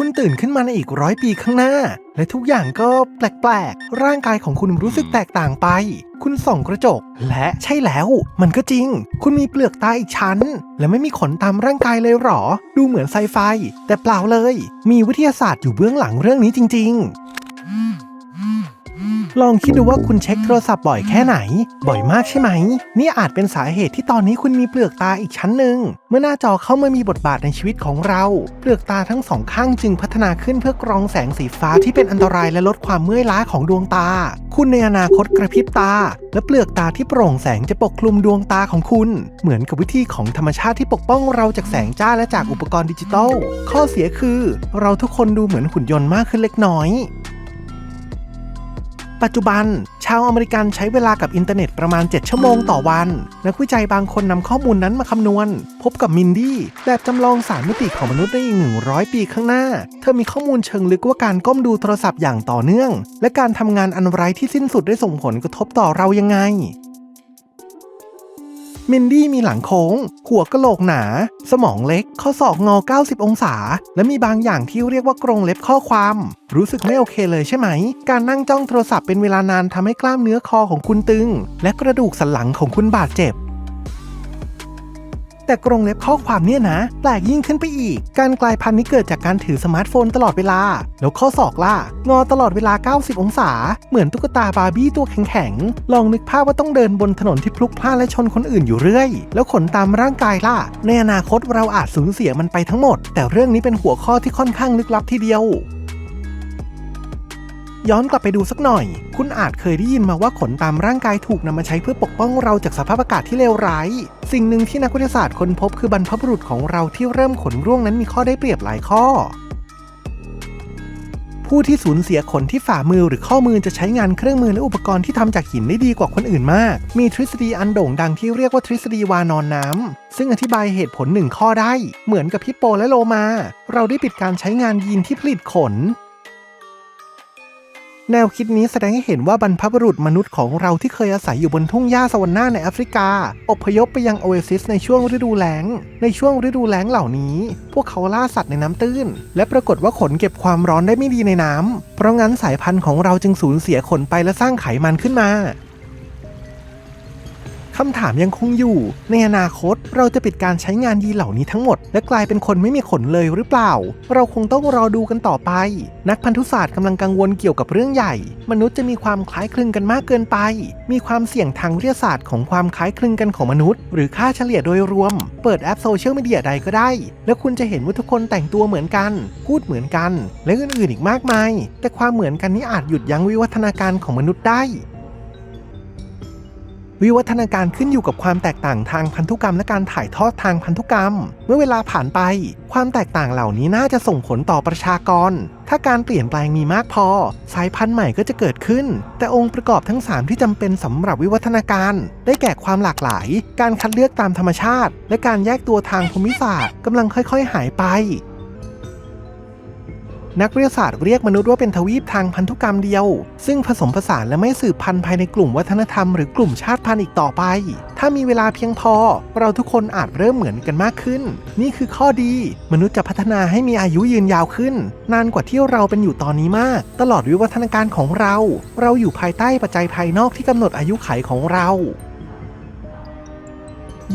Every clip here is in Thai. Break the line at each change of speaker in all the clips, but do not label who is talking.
คุณตื่นขึ้นมาในอีกร้อยปีข้างหน้า และทุกอย่างก็แปลกๆ ร่างกายของคุณรู้สึกแตกต่างไป คุณส่องกระจก และใช่แล้ว มันก็จริง คุณมีเปลือกตาอีกชั้น และไม่มีขนตามร่างกายเลยหรอ ดูเหมือนไซไฟ แต่เปล่าเลย มีวิทยาศาสตร์อยู่เบื้องหลังเรื่องนี้จริง ๆ ลองคิดดูว่าคุณเช็คโทรศัพท์บ่อยแค่ไหน บ่อยมากใช่ไหม นี่อาจเป็นสาเหตุที่ตอนนี้คุณมีเปลือกตาอีกชั้นหนึ่ง เมื่อหน้าจอเข้ามามีบทบาทในชีวิตของเรา เปลือกตาทั้งสองข้างจึงพัฒนาขึ้นเพื่อกรองแสงสีฟ้าที่เป็นอันตรายและลดความเมื่อยล้าของดวงตา คุณในอนาคตกระพริบตา และเปลือกตาที่โปร่งแสงจะปกคลุมดวงตาของคุณ เหมือนกับวิธีของธรรมชาติที่ปกป้องเราจากแสงจ้าและจากอุปกรณ์ดิจิตอล ข้อเสียคือ เราทุกคนดูเหมือนหุ่นยนต์มากขึ้นเล็กน้อย ปัจจุบัน ชาวอเมริกันใช้เวลากับอินเทอร์เน็ตประมาณ 7 ชั่วโมงต่อวัน นักวิจัยบางคนนำข้อมูลนั้นมาคำนวณ พบกับมินดี้แบบจำลองสามมิติของมนุษย์ได้อีก 100 ปีข้างหน้า เธอมีข้อมูลเชิงลึกว่าการก้มดูโทรศัพท์อย่างต่อเนื่อง และการทำงานอันไร้ที่สิ้นสุดได้ส่งผลกระทบต่อเรายังไง มินดี้มีหลังโค้ง หัวกะโหลกหนา สมองเล็ก ข้อศอกงอ 90 องศา และมีบางอย่างที่เรียกว่ากรงเล็บข้อความ รู้สึกไม่โอเคเลยใช่ไหม การนั่งจ้องโทรศัพท์เป็นเวลานานทำให้กล้ามเนื้อคอของคุณตึง และกระดูกสันหลังของคุณบาดเจ็บ แต่กรงเล็บข้อความเนี่ยนะ แปลกยิ่งขึ้นไปอีก การกลายพันธุ์นี้เกิดจากการถือสมาร์ทโฟนตลอดเวลา แล้วข้อศอกล่ะ งอตลอดเวลา 90 องศา เหมือนตุ๊กตาบาร์บี้ตัวแข็งๆ ลองนึกภาพว่าต้องเดินบนถนนที่พลุกพล่านและชนคนอื่นอยู่เรื่อย แล้วขนตามร่างกายล่ะ ในอนาคตเราอาจสูญเสียมันไปทั้งหมด แต่เรื่องนี้เป็นหัวข้อที่ค่อนข้างลึกลับทีเดียว ย้อนกลับไปดูสักหน่อย คุณอาจเคยได้ยินมาว่าขนตามร่างกายถูกนำมาใช้เพื่อปกป้องเราจากสภาพอากาศที่เลวร้าย สิ่งหนึ่งที่นักวิทยาศาสตร์ค้นพบคือบรรพบุรุษของเราที่เริ่มขนร่วงนั้นมีข้อได้เปรียบหลายข้อผู้ที่สูญเสียขนที่ฝ่ามือหรือข้อมือจะใช้งานเครื่องมือและอุปกรณ์ที่ทำจากหินได้ดีกว่าคนอื่นมาก มีทฤษฎีอันโด่งดังที่เรียกว่าทฤษฎีวานอนน้ำซึ่งอธิบายเหตุผลหนึ่งข้อได้ เหมือนกับฮิปโปและโลมา เราได้ปิดการใช้งานยีนที่ผลิตขน แนวคิดนี้แสดงให้เห็นว่าบรรพบุรุษมนุษย์ของเราที่เคยอาศัยอยู่บนทุ่งหญ้าสวรรค์ในแอฟริกา อพยพไปยังโอเอซิสในช่วงฤดูแล้ง ในช่วงฤดูแล้งเหล่านี้ พวกเขาล่าสัตว์ในน้ำตื้น และปรากฏว่าขนเก็บความร้อนได้ไม่ดีในน้ำเพราะงั้นสายพันธุ์ของเราจึงสูญเสียขนไปและสร้างไขมันขึ้นมา คำถามยังคงอยู่ ในอนาคตเราจะปิดการใช้งานยีเหล่านี้ทั้งหมด และกลายเป็นคนไม่มีขนเลยหรือเปล่า เราคงต้องรอดูกันต่อไป นักพันธุศาสตร์กำลังกังวลเกี่ยวกับเรื่องใหญ่ มนุษย์จะมีความคล้ายคลึงกันมากเกินไป มีความเสี่ยงทางวิทยาศาสตร์ของความคล้ายคลึงกันของมนุษย์ หรือค่าเฉลี่ยโดยรวม เปิดแอปโซเชียลมีเดียใดก็ได้ แล้วคุณจะเห็นว่าทุกคนแต่งตัวเหมือนกัน พูดเหมือนกัน และอื่นๆอีกมากมาย แต่ความเหมือนกันนี้อาจหยุดยั้งวิวัฒนาการของมนุษย์ได้ วิวัฒนาการขึ้นอยู่กับความแตกต่างทางพันธุกรรมและการถ่ายทอดทางพันธุกรรม เมื่อเวลาผ่านไป ความแตกต่างเหล่านี้น่าจะส่งผลต่อประชากร ถ้าการเปลี่ยนแปลงมีมากพอ สายพันธุ์ใหม่ก็จะเกิดขึ้น แต่องค์ประกอบทั้ง 3 ที่จำเป็นสำหรับวิวัฒนาการ ได้แก่ความหลากหลาย การคัดเลือกตามธรรมชาติ และการแยกตัวทางภูมิศาสตร์กำลังค่อย ๆ หายไป นักวิทยาศาสตร์เรียกมนุษย์ว่าเป็นทวีปทางพันธุกรรมเดียว ซึ่งผสมผสานและไม่สืบพันธุ์ภายในกลุ่มวัฒนธรรมหรือกลุ่มชาติพันธุ์อีกต่อไป ถ้ามีเวลาเพียงพอ เราทุกคนอาจเริ่มเหมือนกันมากขึ้น นี่คือข้อดี มนุษย์จะพัฒนาให้มีอายุยืนยาวขึ้น นานกว่าที่เราเป็นอยู่ตอนนี้มาก ตลอดวิวัฒนาการของเรา เราอยู่ภายใต้ปัจจัยภายนอกที่กำหนดอายุขัยของเรา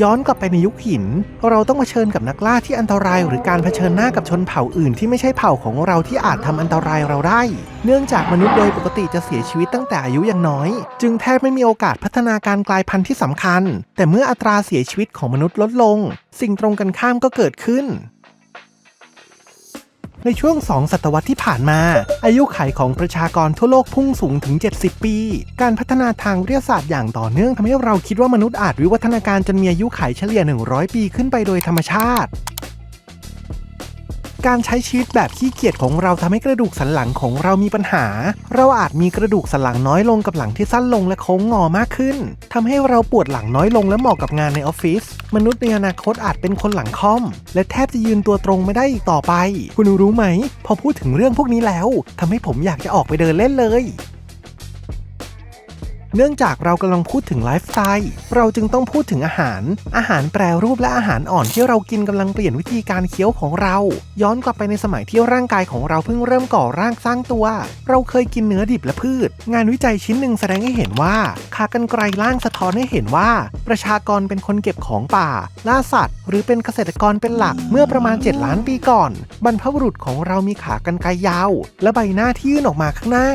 ย้อนกลับไปในยุคหิน เราต้องเผชิญกับนักล่าที่อันตราย หรือการเผชิญหน้ากับชนเผ่าอื่นที่ไม่ใช่เผ่าของเราที่อาจทำอันตรายเราได้ เนื่องจากมนุษย์โดยปกติจะเสียชีวิตตั้งแต่อายุยังน้อย จึงแทบไม่มีโอกาสพัฒนาการกลายพันธุ์ที่สำคัญ แต่เมื่ออัตราเสียชีวิตของมนุษย์ลดลง สิ่งตรงกันข้ามก็เกิดขึ้น ในช่วง 2 ศตวรรษที่ผ่านมา อายุขัยของประชากรทั่วโลกพุ่งสูงถึง 70 ปี การพัฒนาทางวิทยาศาสตร์อย่างต่อเนื่องทำให้เราคิดว่ามนุษย์อาจวิวัฒนาการจนมีอายุขัยเฉลี่ย 100 ปีขึ้นไปโดยธรรมชาติ การใช้ชีวิตแบบขี้เกียจของเราทำให้กระดูกสันหลังของเรามีปัญหา เราอาจมีกระดูกสันหลังน้อยลงกับหลังที่สั้นลงและโค้งงอมากขึ้นทำให้เราปวดหลังน้อยลงและเหมาะกับงานในออฟฟิศ มนุษย์ในอนาคตอาจเป็นคนหลังค่อม และแทบจะยืนตัวตรงไม่ได้อีกต่อไป คุณรู้ไหม พอพูดถึงเรื่องพวกนี้แล้วทำให้ผมอยากจะออกไปเดินเล่นเลย เนื่องจากเรากำลังพูดถึงไลฟ์สไตล์เราจึงต้องพูดถึงอาหาร อาหารแปรรูปและอาหารอ่อนที่เรากินกำลังเปลี่ยนวิธีการเคี้ยวของเรา ย้อนกลับไปในสมัยที่ร่างกายของเราเพิ่งเริ่มก่อร่างสร้างตัว เราเคยกินเนื้อดิบและพืช งานวิจัยชิ้นหนึ่งแสดงให้เห็นว่าขากรรไกรล่างสะท้อนให้เห็นว่า ประชากรเป็นคนเก็บของป่า ล่าสัตว์ หรือเป็นเกษตรกรเป็นหลักเมื่อประมาณ 7 ล้านปีก่อน บรรพบุรุษของเรามีขากรรไกรยาว และใบหน้าที่ยื่นออกมาข้างหน้า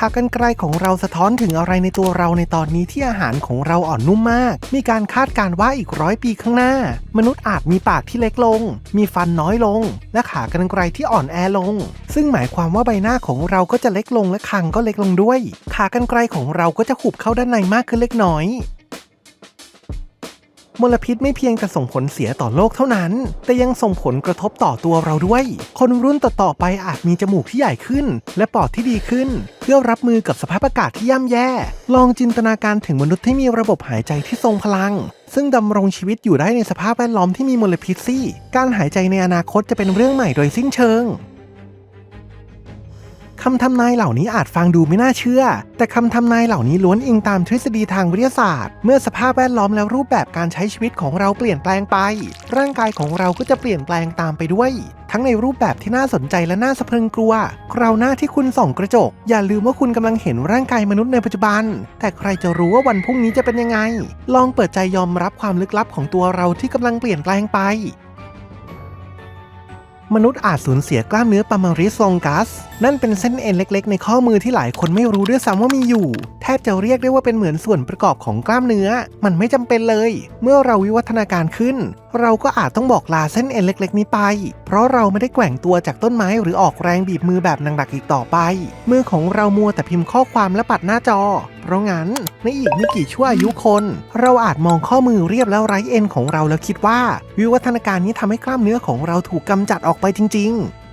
ขากรรไกรของเราสะท้อนถึงอะไรในตัวเราในตอนนี้ที่อาหารของเราอ่อนนุ่มมาก มีการคาดการว่าอีกร้อยปีข้างหน้า มนุษย์อาจมีปากที่เล็กลง มีฟันน้อยลง และขากรรไกรที่อ่อนแอลง ซึ่งหมายความว่าใบหน้าของเราก็จะเล็กลงและคางก็เล็กลงด้วย ขากรรไกรของเราก็จะขุบเข้าด้านในมากขึ้นเล็กน้อย มลพิษไม่เพียงแต่ส่งผลเสียต่อโลกเท่านั้น แต่ยังส่งผลกระทบต่อตัวเราด้วย คนรุ่นต่อๆไปอาจมีจมูกที่ใหญ่ขึ้น และปอดที่ดีขึ้น เพื่อรับมือกับสภาพอากาศที่ย่ำแย่ ลองจินตนาการถึงมนุษย์ที่มีระบบหายใจที่ทรงพลัง ซึ่งดำรงชีวิตอยู่ได้ในสภาพแวดล้อมที่มีมลพิษสิการหายใจในอนาคตจะเป็นเรื่องใหม่โดยสิ้นเชิง คำทำนายเหล่านี้อาจฟังดูไม่น่าเชื่อ แต่คำทำนายเหล่านี้ล้วนอิงตามทฤษฎีทางวิทยาศาสตร์ เมื่อสภาพแวดล้อมและรูปแบบการใช้ชีวิตของเราเปลี่ยนแปลงไป ร่างกายของเราก็จะเปลี่ยนแปลงตามไปด้วย ทั้งในรูปแบบที่น่าสนใจและน่าสะพรึงกลัว คราวหน้าที่คุณส่องกระจก อย่าลืมว่าคุณกำลังเห็นร่างกายมนุษย์ในปัจจุบัน แต่ใครจะรู้ว่าวันพรุ่งนี้จะเป็นยังไง ลองเปิดใจยอมรับความลึกลับของตัวเราที่กำลังเปลี่ยนแปลงไป มนุษย์อาจสูญเสียกล้ามเนื้อปามาริสลองกัส นั่นเป็นเส้นเอ็นเล็ก ๆ ในข้อมือที่หลายคนไม่รู้ด้วยซ้ำว่ามีอยู่ แทบจะเรียกได้ว่าเป็นเหมือนส่วนประกอบของกล้ามเนื้อ มันไม่จำเป็นเลย เมื่อเราวิวัฒนาการขึ้น เราก็อาจต้องบอกลาเส้นเอ็นเล็ก ๆ นี้ไป เพราะเราไม่ได้แกว่งตัวจากต้นไม้หรือออกแรงบีบมือแบบหนักๆอีกต่อไป มือของเรามัวแต่พิมพ์ข้อความและปัดหน้าจอเพราะงั้นในอีกไม่กี่ชั่วอายุคน เราอาจมองข้อมือเรียบแล้วไร้เอ็นของเราแล้วคิดว่า วิวัฒนาการนี้ทำให้กล้ามเนื้อของเราถูกกำจัดออกไปจริง ๆ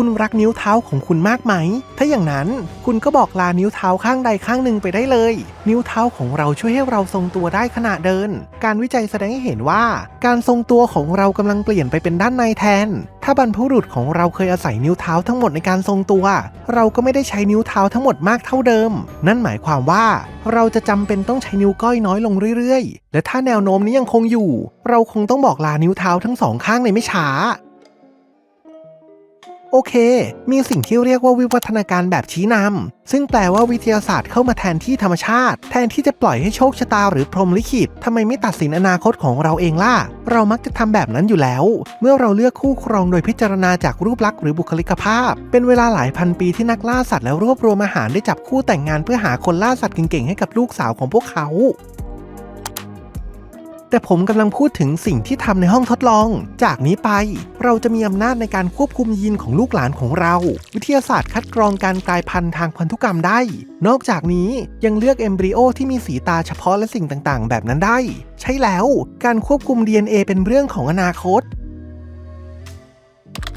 คุณรักนิ้วเท้าของคุณมากไหม ถ้าอย่างนั้นคุณก็บอกลานิ้วเท้าข้างใดข้างหนึ่งไปได้เลย นิ้วเท้าของเราช่วยให้เราทรงตัวได้ขณะเดิน การวิจัยแสดงให้เห็นว่า การทรงตัวของเรากำลังเปลี่ยนไปเป็นด้านในแทน ถ้าบรรพบุรุษของเราเคยอาศัยนิ้วเท้าทั้งหมดในการทรงตัว เราก็ไม่ได้ใช้นิ้วเท้าทั้งหมดมากเท่าเดิม นั่นหมายความว่า เราจะจำเป็นต้องใช้นิ้วก้อยน้อยลงเรื่อยๆ และถ้าแนวโน้มนี้ยังคงอยู่ เราคงต้องบอกลานิ้วเท้าทั้งสองข้างในไม่ช้า โอเค มีสิ่งที่เรียกว่าวิวัฒนาการแบบชี้นำซึ่งแปลว่าวิทยาศาสตร์เข้ามาแทนที่ธรรมชาติ แทนที่จะปล่อยให้โชคชะตาหรือพรหมลิขิตทำไมไม่ตัดสินอนาคตของเราเองล่ะ เรามักจะทำแบบนั้นอยู่แล้ว เมื่อเราเลือกคู่ครองโดยพิจารณาจากรูปลักษณ์หรือบุคลิกภาพ เป็นเวลาหลายพันปีที่นักล่าสัตว์และรวบรวมอาหารได้จับคู่แต่งงานเพื่อหาคนล่าสัตว์เก่งๆให้กับลูกสาวของพวกเขา แต่ผมกำลังพูดถึงสิ่งที่ทำในห้องทดลอง จากนี้ไป เราจะมีอำนาจในการควบคุมยีนของลูกหลานของเรา วิทยาศาสตร์คัดกรองการกลายพันธุ์ทางพันธุกรรมได้ นอกจากนี้ยังเลือกเอมบริโอที่มีสีตาเฉพาะและสิ่งต่างๆ แบบนั้นได้ ใช่แล้ว การควบคุม DNA เป็นเรื่องของอนาคต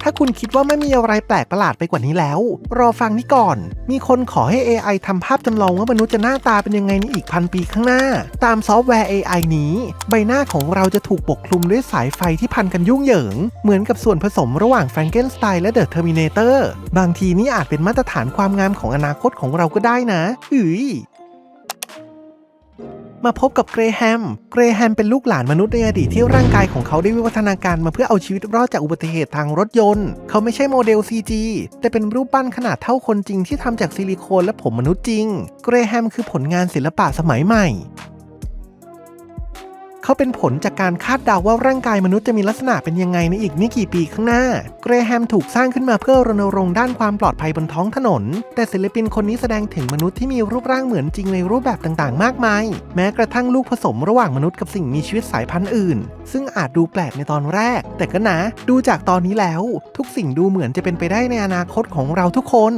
ถ้าคุณคิดว่าไม่มีอะไรแปลกประหลาดไปกว่านี้แล้ว รอฟังนี่ก่อน มีคนขอให้ AI ทำภาพจำลองว่ามนุษย์จะหน้าตาเป็นยังไงในอีกพันปีข้างหน้า ตามซอฟต์แวร์ AI นี้ ใบหน้าของเราจะถูกปกคลุมด้วยสายไฟที่พันกันยุ่งเหยิง เหมือนกับส่วนผสมระหว่างแฟรงเกนสไตน์และเดอะเทอร์มินเตอร์บางทีนี่อาจเป็นมาตรฐานความงามของอนาคตของเราก็ได้นะอือ มาพบกับเกรแฮม เกรแฮมเป็นลูกหลานมนุษย์ในอดีตที่ร่างกายของเขาได้วิวัฒนาการมาเพื่อเอาชีวิตรอดจากอุบัติเหตุทางรถยนต์ เขาไม่ใช่โมเดล CG แต่เป็นรูปปั้นขนาดเท่าคนจริงที่ทำจากซิลิโคนและผมมนุษย์จริง เกรแฮมคือผลงานศิลปะสมัยใหม่ เขาเป็นผลจากการคาดเดาว่าร่างกายมนุษย์จะมีลักษณะเป็นยังไงในอีกไม่กี่ปีข้างหน้า เกรแฮมถูกสร้างขึ้นมาเพื่อรณรงค์ด้านความปลอดภัยบนท้องถนน แต่ศิลปินคนนี้แสดงถึงมนุษย์ที่มีรูปร่างเหมือนจริงในรูปแบบต่างๆ มากมาย แม้กระทั่งลูกผสมระหว่างมนุษย์กับสิ่งมีชีวิตสายพันธุ์อื่น ซึ่งอาจดูแปลกในตอนแรก แต่ก็นะ ดูจากตอนนี้แล้ว ทุกสิ่งดูเหมือนจะเป็นไปได้ในอนาคตของเราทุกคน